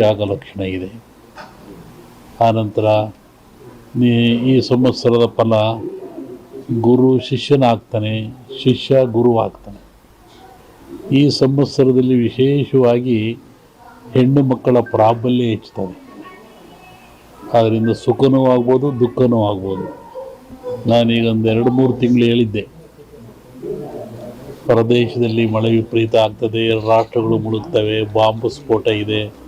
ಆಗ ಲಕ್ಷಣ ಇದೆ. ಆನಂತರ ನೀ ಈ ಸಂವತ್ಸರದ ಫಲ ಗುರು ಶಿಷ್ಯನಾಗ್ತಾನೆ, ಶಿಷ್ಯ ಗುರು ಆಗ್ತಾನೆ ಈ ಸಂವತ್ಸರದಲ್ಲಿ ವಿಶೇಷವಾಗಿ ಹೆಣ್ಣು ಮಕ್ಕಳ ಪ್ರಾಬಲ್ಯ ಹೆಚ್ಚುತ್ತದೆ. ಅದರಿಂದ ಸುಖನೂ ಆಗ್ಬೋದು, ದುಃಖನೂ ಆಗ್ಬೋದು. ನಾನೀಗ ಒಂದು ಎರಡು ಮೂರು ತಿಂಗಳು ಹೇಳಿದ್ದೆ. ಪ್ರದೇಶದಲ್ಲಿ ಮಳೆ ವಿಪರೀತ ಆಗ್ತದೆ, ರಾಷ್ಟ್ರಗಳು ಮುಳುಗ್ತವೆ, ಬಾಂಬ್ ಸ್ಫೋಟ ಇದೆ.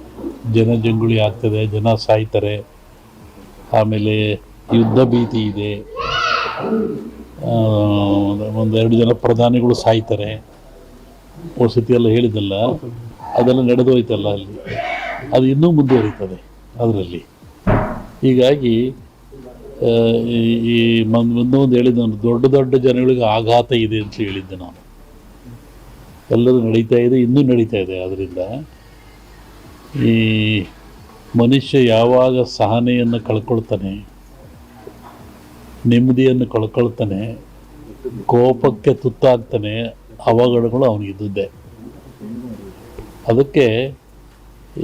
ಜನಜಂಗುಳಿ ಆಗ್ತದೆ, ಜನ ಸಾಯ್ತಾರೆ, ಆಮೇಲೆ ಯುದ್ಧ ಭೀತಿ ಇದೆ. ಒಂದೆರಡು ಜನ ಪ್ರಧಾನಿಗಳು ಸಾಯ್ತಾರೆ. ವಸತಿ ಎಲ್ಲ ಹೇಳಿದಲ್ಲ ಅದೆಲ್ಲ ನಡೆದು ಹೋಯ್ತಲ್ಲ ಅಲ್ಲಿ. ಅದು ಇನ್ನೂ ಮುಂದುವರಿತದೆ ಅದರಲ್ಲಿ. ಹೀಗಾಗಿ ಈ- ಮುಂದೊಂದು ಹೇಳಿದ್ದೆ ನಾನು, ದೊಡ್ಡ ದೊಡ್ಡ ಜನಗಳಿಗೆ ಆಘಾತ ಇದೆ ಅಂತ ಹೇಳಿದ್ದೆ ನಾನು. ಎಲ್ಲರೂ ನಡೀತಾ ಇದೆ, ಇನ್ನೂ ನಡೀತಾ ಇದೆ. ಅದರಿಂದ ಈ ಮನುಷ್ಯ ಯಾವಾಗ ಸಹನೆಯನ್ನು ಕಳ್ಕೊಳ್ತಾನೆ, ನೆಮ್ಮದಿಯನ್ನು ಕಳ್ಕೊಳ್ತಾನೆ, ಕೋಪಕ್ಕೆ ತುತ್ತಾಗ್ತಾನೆ, ಅವಘಡಗಳು ಇದ್ದಿದ್ದೆ. ಅದಕ್ಕೆ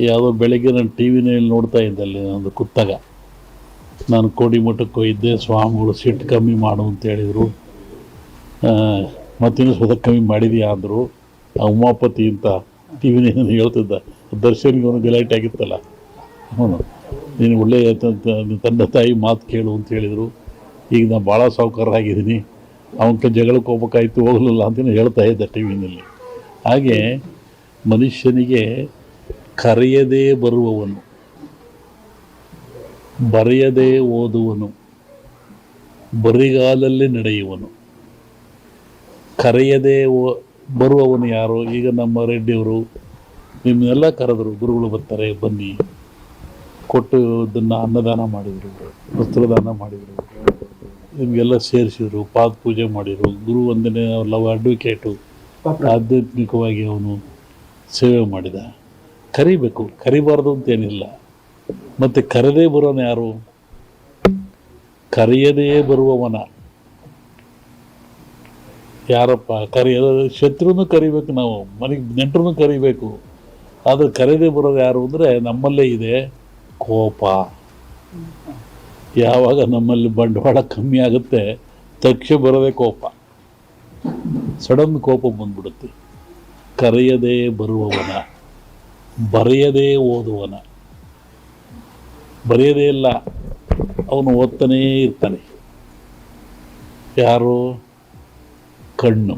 ಯಾವುದೋ ಬೆಳಗ್ಗೆ ನಾನು ಟಿ ವಿನಲ್ಲಿ ನೋಡ್ತಾ ಇದ್ದೆ ಅಲ್ಲಿ ಒಂದು ಕುತ್ತಾಗ. ನಾನು ಕೋಡಿಮಠಕ್ಕೆ ಹೋಗಿದ್ದೆ ಸ್ವಾಮಿಗಳು ಸಿಟ್ಟು ಕಮ್ಮಿ ಮಾಡು ಅಂತ ಹೇಳಿದರು. ಮತ್ತಿನ್ನು ಸ್ವತಃ ಕಮ್ಮಿ ಮಾಡಿದೀಯಾ ಅಂದರು. ಉಮಾಪತಿ ಅಂತ ಟಿ ವಿನಲ್ಲಿ ಹೇಳ್ತಿದ್ದ. ದರ್ಶನ್ಗೆ ಒಂದು ಡಿಲೈಟ್ ಆಗಿತ್ತಲ್ಲ ಹ್ಞೂ. ನೀನು ಒಳ್ಳೆಯ ತಂದೆ ತಾಯಿ ಮಾತು ಕೇಳು ಅಂತ ಹೇಳಿದರು. ಈಗ ನಾನು ಭಾಳ ಸಾವುಕಾರರಾಗಿದ್ದೀನಿ. ಅವನ ಜಗಳಕ್ಕೆ ಹೋಗ್ಬೇಕಾಯ್ತು, ಹೋಗಲಿಲ್ಲ ಅಂತ ಹೇಳ್ತಾ ಇದ್ದೆ ಟಿ ವಿನಲ್ಲಿ ಹಾಗೆ ಮನುಷ್ಯನಿಗೆ ಕರೆಯದೇ ಬರುವವನು, ಬರೆಯದೇ ಓದುವನು, ಬರಿಗಾಲಲ್ಲಿ ನಡೆಯುವನು, ಕರೆಯದೇ ಓ- ಬರುವವನು ಯಾರು? ಈಗ ನಮ್ಮ ರೆಡ್ಡಿಯವರು ನಿಮ್ಮನ್ನೆಲ್ಲ ಕರೆದರು, ಗುರುಗಳು ಬರ್ತಾರೆ, ಬನ್ನಿ. ಕೊಟ್ಟು ಇದನ್ನು ಅನ್ನದಾನ ಮಾಡಿದರು, ವಸ್ತ್ರದಾನ ಮಾಡಿದರು. ನಿಮಗೆಲ್ಲ ಸೇರಿಸಿದರು, ಪಾದ ಪೂಜೆ ಮಾಡಿದರು. ಗುರು ವಂದನೆ ಲವ್ ಅಡ್ವೊಕೇಟು ಆಧ್ಯಾತ್ಮಿಕವಾಗಿ ಅವನು ಸೇವೆ ಮಾಡಿದ. ಕರಿಬೇಕು, ಕರಿಬಾರ್ದು ಅಂತೇನಿಲ್ಲ. ಮತ್ತು ಕರೆದೇ ಬರೋನು ಯಾರು? ಕರೆಯದೇ ಬರುವವನ. ಯಾರಪ್ಪ? ಕರೆಯದ ಶತ್ರುನು ಕರಿಬೇಕು ನಾವು, ಮನೆಗೆ ನೆಂಟರನ್ನು ಕರಿಬೇಕು. ಆದರೆ ಕರೆದೇ ಬರೋದು ಯಾರು ಅಂದರೆ ನಮ್ಮಲ್ಲೇ ಇದೆ ಕೋಪ. ಯಾವಾಗ ನಮ್ಮಲ್ಲಿ ಬಂಡವಾಳ ಕಮ್ಮಿ ಆಗುತ್ತೆ, ತಕ್ಷಣ ಬರೋದೇ ಕೋಪ. ಸಡನ್ ಕೋಪ ಬಂದ್ಬಿಡುತ್ತೆ. ಕರೆಯದೇ ಬರುವವನ, ಬರೆಯದೇ ಓದುವನ ಬರೆಯದೇ ಇಲ್ಲ, ಅವನು ಓದ್ತಾನೇ ಇರ್ತಾನೆ. ಯಾರು? ಕಣ್ಣು.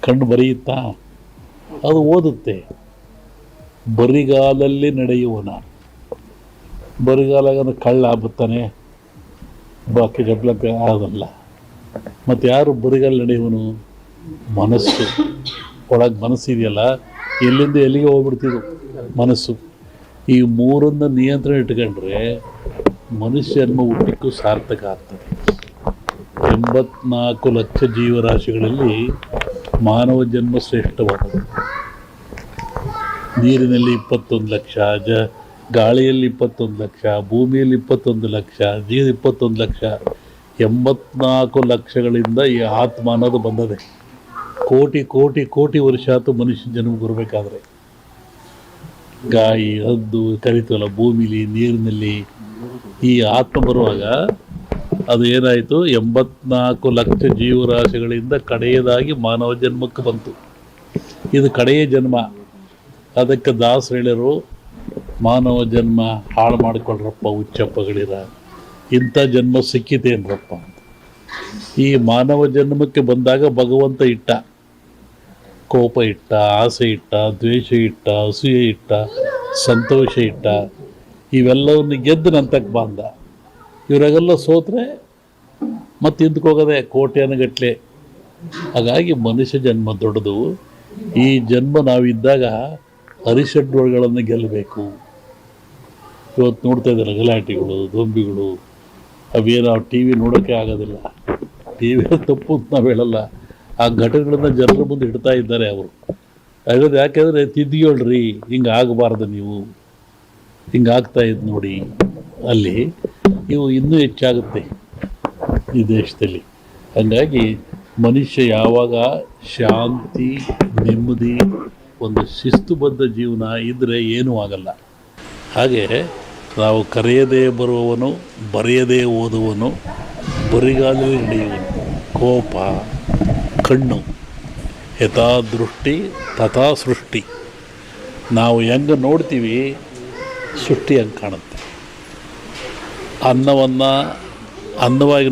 ಕಣ್ಣು ಬರೆಯುತ್ತಾ? ಅದು ಓದುತ್ತೆ. ಬರಿಗಾಲಲ್ಲಿ ನಡೆಯುವನ. ಬರಿಗಾಲಾಗ ಕಳ್ಳ ಬತ್ತಾನೆ ಬಾಕಿ ಗಬ್ಲಕ್ಕೆ ಆಗಲ್ಲ. ಮತ್ತು ಯಾರು ಬರಿಗಾಲ ನಡೆಯುವನು? ಮನಸ್ಸು. ಒಳಗೆ ಮನಸ್ಸಿದೆಯಲ್ಲ ಎಲ್ಲಿಂದ ಎಲ್ಲಿಗೆ ಹೋಗ್ಬಿಡ್ತಿದ್ರು ಮನಸ್ಸು. ಈ ಮೂರನ್ನ ನಿಯಂತ್ರಣ ಇಟ್ಕೊಂಡ್ರೆ ಮನುಷ್ಯ ಜನ್ಮ ಹುಟ್ಟಿಕ್ಕೂ ಸಾರ್ಥಕ ಆಗ್ತದೆ. ಎಂಬತ್ನಾಲ್ಕು ಲಕ್ಷ ಜೀವರಾಶಿಗಳಲ್ಲಿ ಮಾನವ ಜನ್ಮ ಶ್ರೇಷ್ಠವಾದದ್ದು. ನೀರಿನಲ್ಲಿ ಇಪ್ಪತ್ತೊಂದು ಲಕ್ಷ, ಜ, ಗಾಳಿಯಲ್ಲಿ ಇಪ್ಪತ್ತೊಂದು ಲಕ್ಷ, ಭೂಮಿಯಲ್ಲಿ ಇಪ್ಪತ್ತೊಂದು ಲಕ್ಷ ಜೀವ ಇಪ್ಪತ್ತೊಂದು ಲಕ್ಷ, ಎಂಬತ್ನಾಲ್ಕು ಲಕ್ಷಗಳಿಂದ ಈ ಆತ್ಮ ಅನ್ನೋದು ಬಂದದೆ. ಕೋಟಿ ಕೋಟಿ ಕೋಟಿ ವರ್ಷ ಆತು ಮನುಷ್ಯ ಜನ್ಮ ಬರಬೇಕಾದ್ರೆ. ಗಾಯಿ, ಹದ್ದು ಕರಿತವಲ್ಲ ಭೂಮಿಲಿ, ನೀರಿನಲ್ಲಿ ಈ ಆತ್ಮ ಬರುವಾಗ ಅದು ಏನಾಯಿತು? ಎಂಬತ್ನಾಲ್ಕು ಲಕ್ಷ ಜೀವರಾಶಿಗಳಿಂದ ಕಡೆಯದಾಗಿ ಮಾನವ ಜನ್ಮಕ್ಕೆ ಬಂತು. ಇದು ಕಡೆಯ ಜನ್ಮ. ಅದಕ್ಕೆ ದಾಸ್ ಹೇಳಿರು ಮಾನವ ಜನ್ಮ ಹಾಳು ಮಾಡಿಕೊಳ್ಳ್ರಪ್ಪ ಹುಚ್ಚಪ್ಪಗಳಿರ ಇಂಥ ಜನ್ಮ ಸಿಕ್ಕಿತೇನ್ರಪ್ಪ ಅಂತ. ಈ ಮಾನವ ಜನ್ಮಕ್ಕೆ ಬಂದಾಗ ಭಗವಂತ ಇಟ್ಟ. ಕೋಪ ಇಟ್ಟ, ಆಸೆ ಇಟ್ಟ, ದ್ವೇಷ ಇಟ್ಟ, ಅಸೂಯೆ ಇಟ್ಟ, ಸಂತೋಷ ಇಟ್ಟ. ಇವೆಲ್ಲವನ್ನು ಗೆದ್ದು ನಂತಕ್ಕೆ ಬಂದ. ಇವರಾಗೆಲ್ಲ ಸೋತ್ರೆ ಮತ್ತೆ ಹಿಂದಕ್ಕೋಗದೆ ಕೋಟ್ಯಾನುಗಟ್ಲೆ ಹಾಗಾಗಿ ಮನುಷ್ಯ ಜನ್ಮ ದೊಡ್ಡದು. ಈ ಜನ್ಮ ನಾವಿದ್ದಾಗ ಅರಿಷಡ್ಗಳನ್ನು ಗೆಲ್ಲಬೇಕು. ಇವತ್ತು ನೋಡ್ತಾ ಇದ್ದಾರೆ ಗಲಾಟೆಗಳು ದೊಂಬಿಗಳು ಅವೇನು ನಾವು ಟಿ ವಿ ನೋಡೋಕ್ಕೆ ಆಗೋದಿಲ್ಲ. ಟಿ ವಿ ತಪ್ಪು ಅಂತ ನಾವು ಹೇಳಲ್ಲ. ಆ ಘಟನೆಗಳನ್ನ ಜನರ ಮುಂದೆ ಇಡ್ತಾ ಇದ್ದಾರೆ ಅವರು. ಹಾಗಾದ್ರೆ ಯಾಕೆಂದರೆ ತಿದ್ದಿಗೇಳ್ರಿ, ಹಿಂಗೆ ಆಗಬಾರ್ದು ನೀವು. ಹಿಂಗೆ ಆಗ್ತಾ ಇದ್ದು ನೋಡಿ. ಅಲ್ಲಿ ಇವು ಇನ್ನೂ ಹೆಚ್ಚಾಗುತ್ತೆ ಈ ದೇಶದಲ್ಲಿ. ಹಾಗಾಗಿ ಮನುಷ್ಯ ಯಾವಾಗ ಶಾಂತಿ, ನೆಮ್ಮದಿ ಒಂದು ಶಿಸ್ತುಬದ್ಧ ಜೀವನ ಇದ್ದರೆ ಏನೂ ಆಗಲ್ಲ. ಹಾಗೆ ನಾವು ಕರೆಯದೇ ಬರುವವನು, ಬರೆಯದೇ ಓದುವನು ಬರಿಗಾಲಲ್ಲಿ ನಡೆಯುವನು. ಕೋಪ, ಕಣ್ಣು ಯಥಾ ದೃಷ್ಟಿ ತಥಾ ಸೃಷ್ಟಿ ನಾವು ಹೆಂಗೆ ನೋಡ್ತೀವಿ, ಸೃಷ್ಟಿ ಹಂಗೆ ಕಾಣುತ್ತೆ. ಅನ್ನವನ್ನು, ಅನ್ನವಾಗಿ